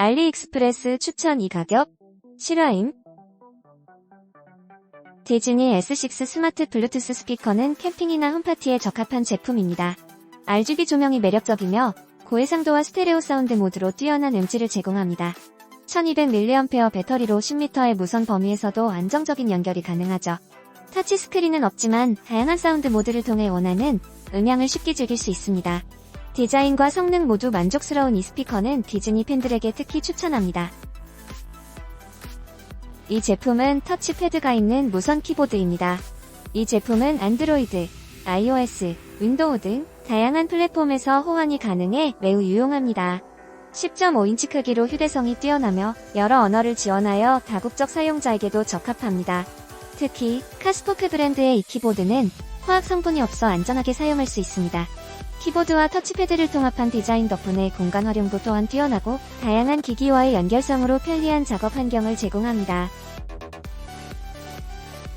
알리익스프레스 추천 이 가격? 실화임? 디즈니 S6 스마트 블루투스 스피커는 캠핑이나 홈파티에 적합한 제품입니다. RGB 조명이 매력적이며 고해상도와 스테레오 사운드 모드로 뛰어난 음질을 제공합니다. 1200mAh 배터리로 10m의 무선 범위에서도 안정적인 연결이 가능하죠. 터치 스크린은 없지만 다양한 사운드 모드를 통해 원하는 음향을 쉽게 즐길 수 있습니다. 디자인과 성능 모두 만족스러운 이 스피커는 디즈니 팬들에게 특히 추천합니다. 이 제품은 터치패드가 있는 무선 키보드입니다. 이 제품은 안드로이드, iOS, 윈도우 등 다양한 플랫폼에서 호환이 가능해 매우 유용합니다. 10.5인치 크기로 휴대성이 뛰어나며 여러 언어를 지원하여 다국적 사용자에게도 적합합니다. 특히 카스포크 브랜드의 이 키보드는 화학 성분이 없어 안전하게 사용할 수 있습니다. 키보드와 터치패드를 통합한 디자인 덕분에 공간 활용도 또한 뛰어나고 다양한 기기와의 연결성으로 편리한 작업 환경을 제공합니다.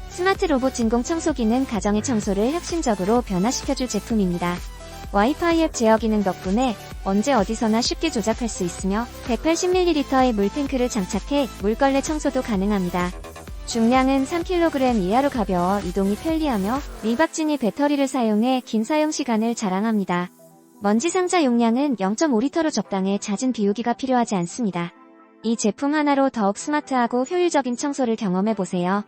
스마트 로봇 진공 청소기는 가정의 청소를 혁신적으로 변화시켜줄 제품입니다. 와이파이 앱 제어 기능 덕분에 언제 어디서나 쉽게 조작할 수 있으며 180ml의 물탱크를 장착해 물걸레 청소도 가능합니다. 중량은 3kg 이하로 가벼워 이동이 편리하며 미박진이 배터리를 사용해 긴 사용 시간을 자랑합니다. 먼지 상자 용량은 0.5리터로 적당해 잦은 비우기가 필요하지 않습니다. 이 제품 하나로 더욱 스마트하고 효율적인 청소를 경험해보세요.